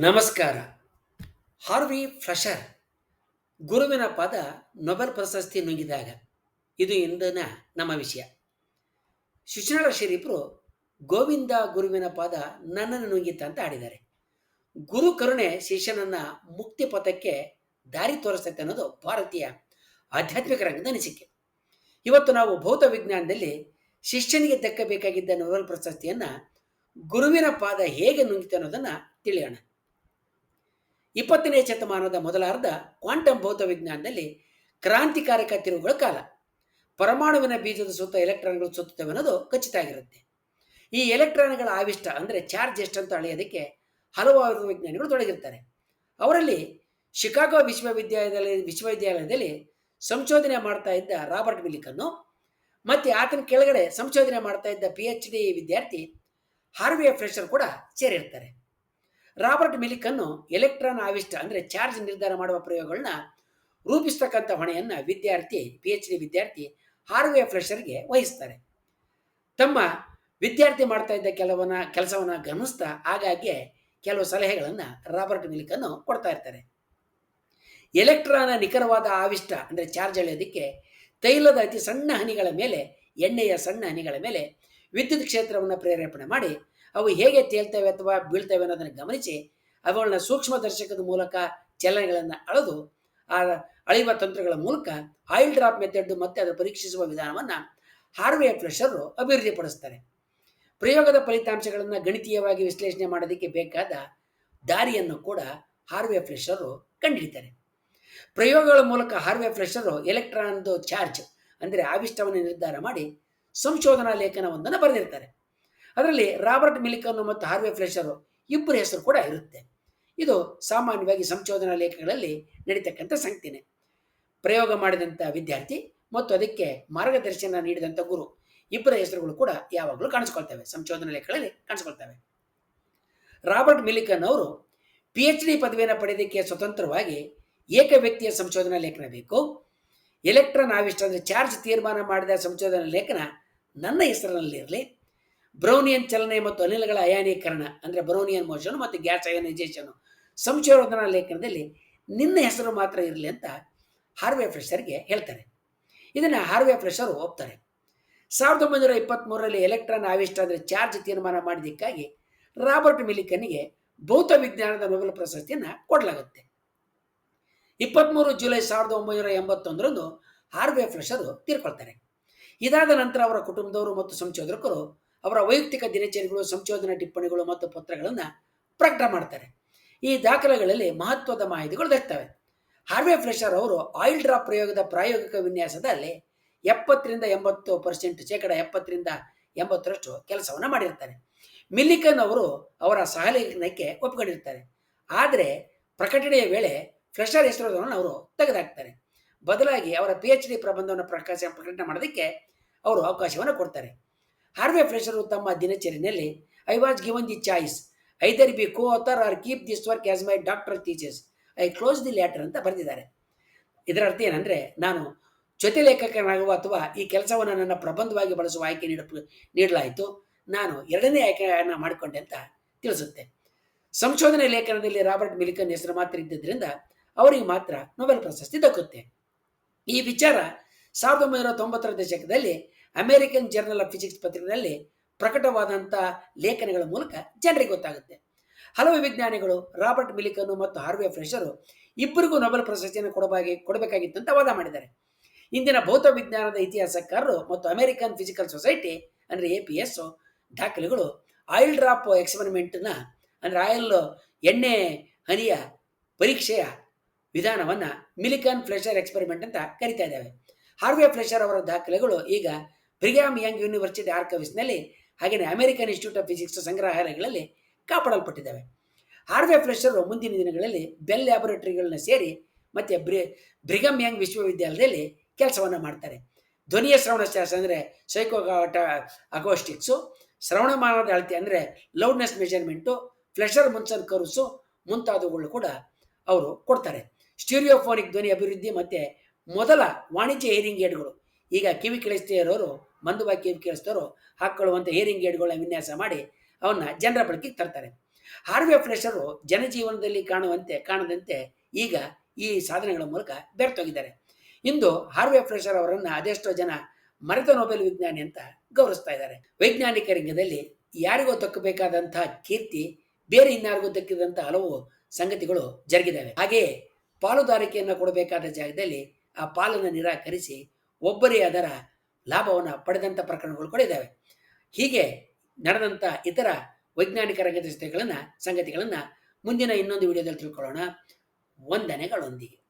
ನಮಸ್ಕಾರ. ಹಾರ್ವಿ ಫ್ಲಷರ್ ಗುರುವಿನ ಪದ ನೊಬೆಲ್ ಪ್ರಶಸ್ತಿ ನುಂಗಿದಾಗ ಇದು ಇಂದಿನ ನಮ್ಮ ವಿಷಯ. ಶಿಶುನಾಳ ಶರೀಫರು ಗೋವಿಂದ ಗುರುವಿನ ಪದ ನನ್ನನ್ನು ನುಂಗಿತ ಅಂತ ಆಡಿದ್ದಾರೆ ಗುರು ಕರುಣೆ ಶಿಷ್ಯನನ್ನ ಮುಕ್ತಿ ಪಥಕ್ಕೆ ದಾರಿ ತೋರಿಸುತ್ತೆ ಅನ್ನೋದು ಭಾರತೀಯ ಆಧ್ಯಾತ್ಮಿಕ ರಂಗದ ಅನಿಸಿಕೆ. ಇವತ್ತು ನಾವು ಭೌತ ವಿಜ್ಞಾನದಲ್ಲಿ ಶಿಷ್ಯನಿಗೆ ದಕ್ಕಬೇಕಾಗಿದ್ದ ನೊಬೆಲ್ ಪ್ರಶಸ್ತಿಯನ್ನ ಗುರುವಿನ ಪಾದ ಹೇಗೆ ನುಂಗಿತು ಅನ್ನೋದನ್ನ ತಿಳಿಯೋಣ. ಇಪ್ಪತ್ತನೇ ಶತಮಾನದ ಮೊದಲಾರ್ಧ ಕ್ವಾಂಟಮ್ ಭೌತ ವಿಜ್ಞಾನದಲ್ಲಿ ಕ್ರಾಂತಿಕಾರಕ ತಿರುವುಗಳ ಕಾಲ. ಪರಮಾಣುವಿನ ಬೀಜದ ಸುತ್ತ ಎಲೆಕ್ಟ್ರಾನ್ಗಳು ಸುತ್ತುತ್ತವೆ ಅನ್ನೋದು ಖಚಿತ ಆಗಿರುತ್ತೆ ಈ ಎಲೆಕ್ಟ್ರಾನ್ಗಳ ಆವಿಷ್ಟ ಅಂದರೆ ಚಾರ್ಜ್ ಎಷ್ಟಂತ ಅಳೆಯೋದಕ್ಕೆ ಹಲವಾರು ವಿಜ್ಞಾನಿಗಳು ತೊಡಗಿರ್ತಾರೆ. ಅವರಲ್ಲಿ ಶಿಕಾಗೋ ವಿಶ್ವವಿದ್ಯಾಲಯದಲ್ಲಿ ವಿಶ್ವವಿದ್ಯಾಲಯದಲ್ಲಿ ಸಂಶೋಧನೆ ಮಾಡ್ತಾ ಇದ್ದ ರಾಬರ್ಟ್ ಮಿಲಿಕನ್ನು ಮತ್ತೆ ಆತನ ಕೆಳಗಡೆ ಸಂಶೋಧನೆ ಮಾಡ್ತಾ ಇದ್ದ ಪಿ ಎಚ್ ಡಿ ವಿದ್ಯಾರ್ಥಿ ಹಾರ್ವಿಯ ಫ್ರೆಷರ್ ಕೂಡ ಸೇರಿರ್ತಾರೆ. ರಾಬರ್ಟ್ ಮಿಲಿಕನ್ನು ಎಲೆಕ್ಟ್ರಾನ್ ಆವಿಷ್ಟ ಅಂದರೆ ಚಾರ್ಜ್ ನಿರ್ಧಾರ ಮಾಡುವ ಪ್ರಯೋಗಗಳನ್ನ ರೂಪಿಸ್ತಕ್ಕಂಥ ಹೊಣೆಯನ್ನು ವಿದ್ಯಾರ್ಥಿ ಪಿ ಎಚ್ ಡಿ ವಿದ್ಯಾರ್ಥಿ ಹಾರ್ವೆ ಫ್ರೆಷರ್ಗೆ ವಹಿಸ್ತಾರೆ. ತಮ್ಮ ವಿದ್ಯಾರ್ಥಿ ಮಾಡ್ತಾ ಇದ್ದ ಕೆಲವನ್ನ ಕೆಲಸವನ್ನ ಗಮನಿಸ್ತಾ ಆಗಾಗ್ಗೆ ಕೆಲವು ಸಲಹೆಗಳನ್ನು ರಾಬರ್ಟ್ ಮಿಲಿಕನ್ನು ಕೊಡ್ತಾ ಇರ್ತಾರೆ. ಎಲೆಕ್ಟ್ರಾನ ನಿಖರವಾದ ಆವಿಷ್ಟ ಅಂದರೆ ಚಾರ್ಜ್ ಎಳೆಯೋದಕ್ಕೆ ತೈಲದ ಅತಿ ಸಣ್ಣ ಹನಿಗಳ ಮೇಲೆ, ಎಣ್ಣೆಯ ಸಣ್ಣ ಹನಿಗಳ ಮೇಲೆ ವಿದ್ಯುತ್ ಕ್ಷೇತ್ರವನ್ನು ಪ್ರೇರೇಪಣೆ ಮಾಡಿ ಅವು ಹೇಗೆ ತೇಲ್ತವೆ ಅಥವಾ ಬೀಳ್ತವೆ ಅನ್ನೋದನ್ನು ಗಮನಿಸಿ ಅವುಗಳನ್ನ ಸೂಕ್ಷ್ಮ ದರ್ಶಕದ ಮೂಲಕ ಚಲನೆಗಳನ್ನು ಅಳೆದು ಆ ಅಳೆಯುವ ತಂತ್ರಗಳ ಮೂಲಕ ಆಯಿಲ್ ಡ್ರಾಪ್ ಮೆಥಡ್ ಮತ್ತೆ ಅದನ್ನು ಪರೀಕ್ಷಿಸುವ ವಿಧಾನವನ್ನು ಹಾರ್ವೆ ಅಭಿವೃದ್ಧಿ ಅಭಿವೃದ್ಧಿಪಡಿಸ್ತಾರೆ. ಪ್ರಯೋಗದ ಫಲಿತಾಂಶಗಳನ್ನು ಗಣಿತೀಯವಾಗಿ ವಿಶ್ಲೇಷಣೆ ಮಾಡೋದಕ್ಕೆ ಬೇಕಾದ ದಾರಿಯನ್ನು ಕೂಡ ಹಾರ್ವೆ ಫ್ಲೆಷರು ಕಂಡುಹಿಡಿತಾರೆ ಪ್ರಯೋಗಗಳ ಮೂಲಕ ಹಾರ್ವೇ ಫ್ರೆಷರು ಎಲೆಕ್ಟ್ರಾನ್ದು ಚಾರ್ಜ್ ಅಂದರೆ ಆವಿಷ್ಟವನ್ನು ನಿರ್ಧಾರ ಮಾಡಿ ಸಂಶೋಧನಾ ಲೇಖನವೊಂದನ್ನು ಬರೆದಿರ್ತಾರೆ. ಅದರಲ್ಲಿ ರಾಬರ್ಟ್ ಮಿಲಿಕನ್ ಮತ್ತು ಹಾರ್ವೆ ಫ್ಲೆಷರು ಇಬ್ಬರ ಹೆಸರು ಕೂಡ ಇರುತ್ತೆ. ಇದು ಸಾಮಾನ್ಯವಾಗಿ ಸಂಶೋಧನಾ ಲೇಖಗಳಲ್ಲಿ ನಡೀತಕ್ಕಂಥ ಸಂಗತಿನೇ ಪ್ರಯೋಗ ಮಾಡಿದಂಥ ವಿದ್ಯಾರ್ಥಿ ಮತ್ತು ಅದಕ್ಕೆ ಮಾರ್ಗದರ್ಶನ ನೀಡಿದಂಥ ಗುರು ಇಬ್ಬರ ಹೆಸರುಗಳು ಕೂಡ ಯಾವಾಗಲೂ ಕಾಣಿಸ್ಕೊಳ್ತವೆ, ಸಂಶೋಧನಾ ಲೇಖಗಳಲ್ಲಿ ಕಾಣಿಸ್ಕೊಳ್ತವೆ. ರಾಬರ್ಟ್ ಮಿಲಿಕನ್ ಅವರು ಪಿ ಎಚ್ ಡಿ ಪದವಿಯನ್ನು ಪಡೆಯೋದಕ್ಕೆ ಸ್ವತಂತ್ರವಾಗಿ ಏಕ ವ್ಯಕ್ತಿಯ ಸಂಶೋಧನಾ ಲೇಖನ ಬೇಕು. ಎಲೆಕ್ಟ್ರಾನ್ ಆವಿಷ್ಟ ಅಂದರೆ ಚಾರ್ಜ್ ತೀರ್ಮಾನ ಮಾಡಿದ ಸಂಶೋಧನಾ ಲೇಖನ ನನ್ನ ಹೆಸರಿನಲ್ಲಿರಲಿ. ಬ್ರೌನಿಯನ್ ಚಲನೆ ಮತ್ತು ಅನಿಲಗಳ ಅಯಾನೀಕರಣ, ಅಂದರೆ ಬ್ರೌನಿಯನ್ ಮೋಷನ್ ಮತ್ತು ಗ್ಯಾಸ್ ಅಯನೈಸೇಷನ್ ಸಂಶೋಧನಾ ಲೇಖನದಲ್ಲಿ ನಿನ್ನ ಹೆಸರು ಮಾತ್ರ ಇರಲಿ ಅಂತ ಹಾರ್ವೆ ಫ್ರೆಷರ್ಗೆ ಹೇಳ್ತಾರೆ. ಇದನ್ನು ಹಾರ್ವೆ ಫ್ರೆಷರ್ ಒಪ್ತಾರೆ. ಸಾವಿರದ ಒಂಬೈನೂರ ಇಪ್ಪತ್ತ್ಮೂರರಲ್ಲಿ ಎಲೆಕ್ಟ್ರಾನ್ ಆವಿಷ್ಟ ಅಂದರೆ ಚಾರ್ಜ್ ತೀರ್ಮಾನ ಮಾಡಿದ್ದಕ್ಕಾಗಿ ರಾಬರ್ಟ್ ಮಿಲಿಕನ್ಗೆ ಭೌತ ವಿಜ್ಞಾನದ ನೊಬೆಲ್ ಪ್ರಶಸ್ತಿಯನ್ನು ಕೊಡಲಾಗುತ್ತೆ. ಇಪ್ಪತ್ತ್ಮೂರು ಜುಲೈ ಸಾವಿರದ ಒಂಬೈನೂರ ಎಂಬತ್ತೊಂದರಂದು ಹಾರ್ವೆ ಫ್ರೆಷರು ತೀರ್ಕೊಳ್ತಾರೆ. ಇದಾದ ನಂತರ ಅವರ ಕುಟುಂಬದವರು ಮತ್ತು ಸಂಶೋಧಕರು ಅವರ ವೈಯಕ್ತಿಕ ದಿನಚರಿಗಳು, ಸಂಶೋಧನಾ ಟಿಪ್ಪಣಿಗಳು ಮತ್ತು ಪತ್ರಗಳನ್ನು ಪ್ರಕಟ ಮಾಡ್ತಾರೆ. ಈ ದಾಖಲೆಗಳಲ್ಲಿ ಮಹತ್ವದ ಮಾಹಿತಿಗಳು ದಕ್ತವೆ ಹಾರ್ವೆ ಫ್ರೆಷರ್ ಅವರು ಆಯಿಲ್ ಡ್ರಾಪ್ ಪ್ರಯೋಗದ ಪ್ರಾಯೋಗಿಕ ವಿನ್ಯಾಸದಲ್ಲಿ ಎಪ್ಪತ್ತರಿಂದ ಎಂಬತ್ತು ಪರ್ಸೆಂಟ್ ಶೇಕಡ ಎಪ್ಪತ್ತರಿಂದ ಎಂಬತ್ತರಷ್ಟು ಕೆಲಸವನ್ನು ಮಾಡಿರ್ತಾರೆ. ಮಿಲ್ಲಿಕನ್ ಅವರು ಅವರ ಸಹಲೇಖನಕ್ಕೆ ಒಪ್ಪಿಕೊಂಡಿರ್ತಾರೆ ಆದರೆ ಪ್ರಕಟಣೆಯ ವೇಳೆ ಫ್ರೆಷರ್ ಹೆಸರುಗಳನ್ನು ಅವರು ತೆಗೆದುಹಾಕ್ತಾರೆ ಬದಲಾಗಿ ಅವರ ಪಿ ಎಚ್ ಡಿ ಪ್ರಬಂಧವನ್ನು ಪ್ರಕಾಶ ಪ್ರಕಟಣೆ ಮಾಡೋದಕ್ಕೆ ಅವರು ಅವಕಾಶವನ್ನು ಕೊಡ್ತಾರೆ. ಹಾರ್ವೆ ಫ್ರೆಷರು ತಮ್ಮ ದಿನಚರಿಯಲ್ಲಿ I was given the choice either be co author or keep this work as my doctor teachers I close the latter ಅಂತ ಬರೆದಿದ್ದಾರೆ. ಇದರ ಅರ್ಥ ಏನಂದರೆ, ನಾನು ಜೊತೆ ಲೇಖಕನಾಗುವ ಅಥವಾ ಈ ಕೆಲಸವನ್ನು ನನ್ನ ಪ್ರಬಂಧವಾಗಿ ಬಳಸುವ ಆಯ್ಕೆ ನೀಡ ನೀಡಲಾಯಿತು. ನಾನು ಎರಡನೇ ಆಯ್ಕೆಯನ್ನು ಮಾಡಿಕೊಂಡೆ ಅಂತ ತಿಳಿಸುತ್ತೆ. ಸಂಶೋಧನೆ ಲೇಖನದಲ್ಲಿ ರಾಬರ್ಟ್ ಮಿಲಿಕನ್ ಹೆಸರು ಮಾತ್ರ ಇದ್ದಿದ್ದರಿಂದ ಅವರಿಗೆ ಮಾತ್ರ ನೊಬೆಲ್ ಪ್ರಶಸ್ತಿ ದಕ್ಕುತ್ತೆ. ಈ ವಿಚಾರ ಸಾವಿರದ ಒಂಬೈನೂರ ತೊಂಬತ್ತರ ದಶಕದಲ್ಲಿ ಅಮೆರಿಕನ್ ಜರ್ನಲ್ ಆಫ್ ಫಿಸಿಕ್ಸ್ ಪತ್ರಿಕೆಯಲ್ಲಿ ಪ್ರಕಟವಾದಂಥ ಲೇಖನಗಳ ಮೂಲಕ ಜನರಿಗೆ ಗೊತ್ತಾಗುತ್ತೆ. ಹಲವು ವಿಜ್ಞಾನಿಗಳು ರಾಬರ್ಟ್ ಮಿಲಿಕನ್ ಮತ್ತು ಹಾರ್ವೆ ಫ್ರೆಷರು ಇಬ್ಬರಿಗೂ ನೊಬೆಲ್ ಪ್ರಶಸ್ತಿಯನ್ನು ಕೊಡಬಾಗಿ ಕೊಡಬೇಕಾಗಿತ್ತು ಅಂತ ವಾದ ಮಾಡಿದ್ದಾರೆ. ಇಂದಿನ ಭೌತ ವಿಜ್ಞಾನದ ಇತಿಹಾಸಕಾರರು ಮತ್ತು ಅಮೆರಿಕನ್ ಫಿಸಿಕಲ್ ಸೊಸೈಟಿ ಅಂದರೆ ಎ ಪಿ ಎಸ್ ದಾಖಲೆಗಳು ಆಯಿಲ್ ಡ್ರಾಪ್ ಎಕ್ಸ್ಪರಿಮೆಂಟ್ನ ಅಂದರೆ ಆಯಿಲ್ ಎಣ್ಣೆ ಹನಿಯ ಪರೀಕ್ಷೆಯ ವಿಧಾನವನ್ನು ಮಿಲಿಕನ್ ಫ್ಲೆಷರ್ ಎಕ್ಸ್ಪೆರಿಮೆಂಟ್ ಅಂತ ಕರಿತಾ ಇದ್ದಾವೆ. ಹಾರ್ವೆ ಫ್ಲೆಷರ್ ಅವರ ದಾಖಲೆಗಳು ಈಗ ಬ್ರಿಗ್ಯಾಮ್ ಯಂಗ್ ಯೂನಿವರ್ಸಿಟಿ ಆರ್ಕವಿಸ್ನಲ್ಲಿ ಹಾಗೆಯೇ ಅಮೆರಿಕನ್ ಇನ್ಸ್ಟಿಟ್ಯೂಟ್ ಆಫ್ ಫಿಸಿಕ್ಸ್ ಸಂಗ್ರಹಾಲಯಗಳಲ್ಲಿ ಕಾಪಾಡಲ್ಪಟ್ಟಿದ್ದಾವೆ. ಹಾರ್ವೆ ಫ್ಲೆಷರ್ ಮುಂದಿನ ದಿನಗಳಲ್ಲಿ ಬೆಲ್ ಲ್ಯಾಬೊರೇಟರಿಗಳನ್ನ ಸೇರಿ ಮತ್ತು ಬ್ರಿ ಬ್ರಿಗಮ್ ಯಂಗ್ ವಿಶ್ವವಿದ್ಯಾಲಯದಲ್ಲಿ ಕೆಲಸವನ್ನು ಮಾಡ್ತಾರೆ. ಧ್ವನಿಯ ಶ್ರವಣಶಾಸ್ತ್ರ ಅಂದರೆ ಸೈಕೋ ಅಗೋಸ್ಟಿಕ್ಸು ಶ್ರವಣಮಾನದ ಅಳತೆ ಅಂದರೆ ಲೌಡ್ನೆಸ್ ಮೆಜರ್ಮೆಂಟು ಫ್ಲೆಷರ್ ಮುನ್ಸನ್ ಕರುಸು ಮುಂತಾದವುಗಳು ಕೂಡ ಅವರು ಕೊಡ್ತಾರೆ. ಸ್ಟೀರಿಯೋಫೋನಿಕ್ ಧ್ವನಿ ಅಭಿವೃದ್ಧಿ ಮತ್ತು ಮೊದಲ ವಾಣಿಜ್ಯ ಹೇರಿಂಗ್ ಏಡ್ಗಳು ಈಗ ಕಿವಿ ಕೇಳಿಸ್ದೇ ಇರೋರು ಮಂದವಾಗಿ ಕಿವಿ ಕೇಳಿಸ್ತೋರು ಹಾಕ್ಕೊಳ್ಳುವಂಥ ಹೇರಿಂಗ್ ಏಡ್ಗಳನ್ನ ವಿನ್ಯಾಸ ಮಾಡಿ ಅವನ್ನ ಜನರ ಬಳಕೆಗೆ ತರ್ತಾರೆ. ಹಾರ್ವೆ ಫ್ರೆಷರು ಜನಜೀವನದಲ್ಲಿ ಕಾಣುವಂತೆ, ಕಾಣದಂತೆ ಈಗ ಈ ಸಾಧನೆಗಳ ಮೂಲಕ ಬೆರ್ತೋಗಿದ್ದಾರೆ. ಇಂದು ಹಾರ್ವೆ ಫ್ರೆಷರ್ ಅವರನ್ನು ಅದೆಷ್ಟೋ ಜನ ಮರೆತ ನೊಬೆಲ್ ವಿಜ್ಞಾನಿ ಅಂತ ಗೌರವಿಸ್ತಾ ಇದ್ದಾರೆ. ವೈಜ್ಞಾನಿಕ ರಂಗದಲ್ಲಿ ಯಾರಿಗೋ ತಕ್ಕಬೇಕಾದಂತಹ ಕೀರ್ತಿ, ಬೇರೆ ಇನ್ನಾರಿಗೂ ದಕ್ಕಿದಂತಹ ಹಲವು ಸಂಗತಿಗಳು ಜರುಗಿದ್ದಾವೆ. ಹಾಗೆಯೇ ಪಾಲುದಾರಿಕೆಯನ್ನು ಕೊಡಬೇಕಾದ ಜಾಗದಲ್ಲಿ ಆ ಪಾಲನ್ನು ನಿರಾಕರಿಸಿ ಒಬ್ಬರೇ ಅದರ ಲಾಭವನ್ನು ಪಡೆದಂಥ ಪ್ರಕರಣಗಳು ಕೂಡ ಇದ್ದಾವೆ ಹೀಗೆ ನಡೆದಂಥ ಇತರ ವೈಜ್ಞಾನಿಕ ರಂಗದ ಸಂಗತಿಗಳನ್ನು ಮುಂದಿನ ಇನ್ನೊಂದು ವಿಡಿಯೋದಲ್ಲಿ ತಿಳ್ಕೊಳ್ಳೋಣ. ವಂದನೆಗಳೊಂದಿಗೆ.